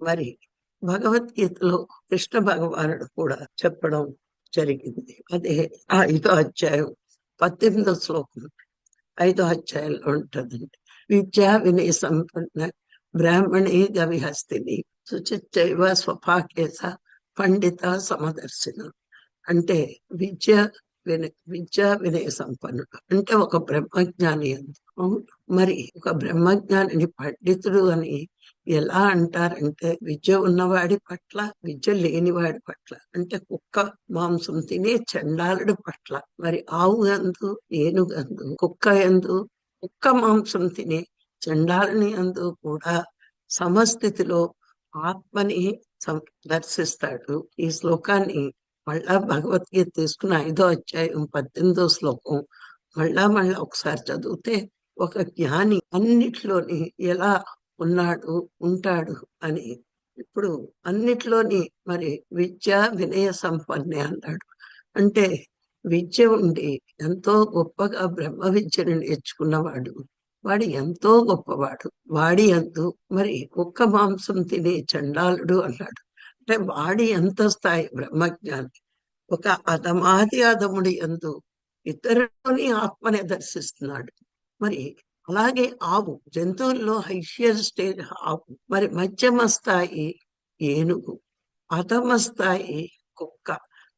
మరి భగవద్గీతలో కృష్ణ భగవానుడు కూడా చెప్పడం జరిగింది. అదే ఆ ఐదో అధ్యాయం పద్దెనిమిదో శ్లోకం ఐదో అధ్యాయంలో ఉంటుందండి. విద్యా వినయ సంపన్న బ్రాహ్మణే గవిహస్తిని శుచిచ్చైవ స్వపాకేస పండిత సమదర్శన. అంటే విద్య విన విద్యా వినయ సంపన్నుడు అంటే ఒక బ్రహ్మజ్ఞాని మరి ఒక బ్రహ్మజ్ఞానిని పండితుడు అని ఎలా అంటారంటే విద్య ఉన్నవాడి పట్ల విద్య లేనివాడి పట్ల అంటే కుక్క మాంసం తినే చండాలుడి పట్ల. మరి ఆవు ఎందు ఏనుగందు కుక్క ఎందు కుక్క మాంసం తినే చండాలని అందు కూడా సమస్థితిలో ఆత్మని దర్శిస్తాడు. ఈ శ్లోకాన్ని మళ్ళా భగవద్గీత తీసుకున్న ఐదో అధ్యాయం పద్దెనిమిదో శ్లోకం మళ్ళా మళ్ళా ఒకసారి చదివితే ఒక జ్ఞాని అన్నిట్లోని ఎలా ఉన్నాడు ఉంటాడు అని. ఇప్పుడు అన్నిట్లోని మరి విద్య వినయ సంపన్నే అన్నాడు. అంటే విద్య ఉండి ఎంతో గొప్పగా బ్రహ్మ విద్యను నేర్చుకున్నవాడు. వాడు ఎంతో గొప్పవాడు. వాడి ఎందు మరి కుక్క మాంసం తినే చండాలుడు అన్నాడు. అంటే వాడి ఎంత స్థాయి బ్రహ్మజ్ఞాని. ఒక అధమాది అధముడి ఎందు ఇతరుని ఆత్మనే దర్శిస్తున్నాడు. మరి అలాగే ఆవు జంతువుల్లో హైషియర్ స్టేజ్ ఆవు మరి మధ్యమ స్థాయి ఏనుగు అధమ స్థాయి కుక్క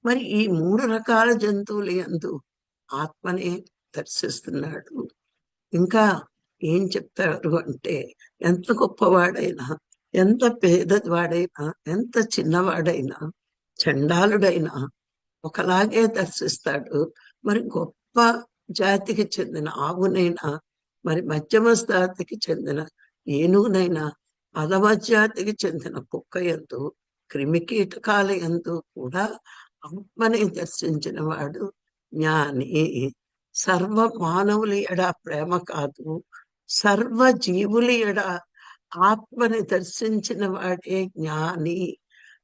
మరి ఈ మూడు రకాల జంతువులు ఎందు ఆత్మనే దర్శిస్తున్నాడు. ఇంకా ఏం చెప్తారు అంటే ఎంత గొప్పవాడైనా ఎంత పేదవాడైనా ఎంత చిన్నవాడైనా చండాలుడైనా ఒకలాగే దర్శిస్తాడు. మరి గొప్ప జాతికి చెందిన ఆవునైనా మరి మధ్యమ జాతికి చెందిన ఏనుగునైనా పదవ జాతికి చెందిన కుక్క ఎందు క్రిమి కీటకాల ఎందు కూడా ఆత్మని దర్శించిన వాడు జ్ఞాని. సర్వ మానవుల ఎడ ప్రేమ కాదు సర్వ జీవుల ఎడ ఆత్మని దర్శించిన వాడే జ్ఞాని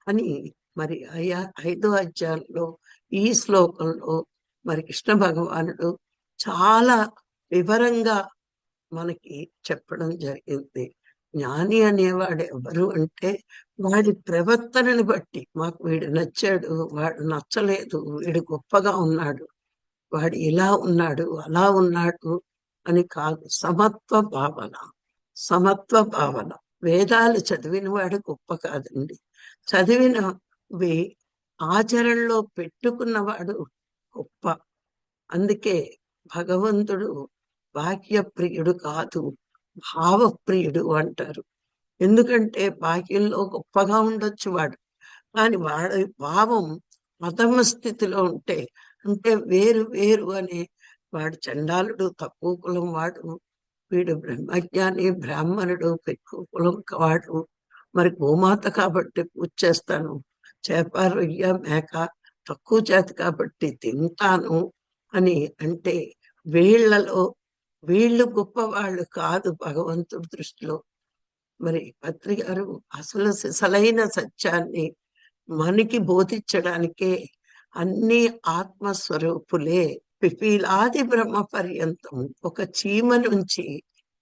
అని మరి అయా ఐదో అధ్యాయంలో ఈ శ్లోకంలో మరి కృష్ణ భగవానుడు చాలా వివరంగా మనకి చెప్పడం జరిగింది. జ్ఞాని అనేవాడు ఎవరు అంటే వాడి ప్రవర్తనని బట్టి మాకు వీడు నచ్చాడు వాడు నచ్చలేదు వీడు గొప్పగా ఉన్నాడు వాడు ఇలా ఉన్నాడు అలా ఉన్నాడు అని కాదు. సమత్వ భావన సమత్వ భావన. వేదాలు చదివిన వాడు గొప్ప కాదండి. చదివినవి ఆచరణలో పెట్టుకున్నవాడు గొప్ప. అందుకే భగవంతుడు వాక్య ప్రియుడు కాదు భావప్రియుడు అంటారు. ఎందుకంటే బాహ్యంలో గొప్పగా ఉండొచ్చు వాడు. కానీ వాడి భావం మతమ స్థితిలో ఉంటే అంటే వేరు వేరు అనే వాడు చండాలుడు తక్కువ కులం వాడు వీడు బ్రహ్మజ్ఞాని బ్రాహ్మణుడు ఎక్కువ కులం వాడు. మరి గోమాత కాబట్టి పూజ చేస్తాను చేప రొయ్య మేక తక్కువ చేతి కాబట్టి తింటాను అని అంటే వీళ్ళలో వీళ్ళు గొప్పవాళ్ళు కాదు భగవంతుడి దృష్టిలో. మరి పత్రి గారు అసలు సలైన సత్యాన్ని మనకి బోధించడానికే అన్ని ఆత్మస్వరూపులే పిపీలాది బ్రహ్మ పర్యంతం. ఒక చీమ నుంచి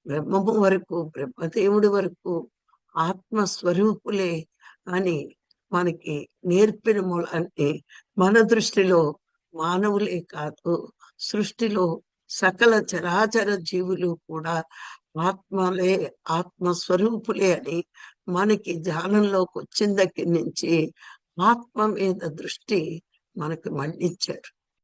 బ్రహ్మము వరకు బ్రహ్మదేవుడి వరకు ఆత్మస్వరూపులే అని మనకి నేర్పిన మూలాన్ని మన దృష్టిలో మానవులే కాదు సృష్టిలో సకల చరాచర జీవులు కూడా ఆత్మలే ఆత్మస్వరూపులే అని మనకి ధ్యానంలోకి వచ్చిన దగ్గర నుంచి ఆత్మ మీద దృష్టి మనకు మళ్ళించారు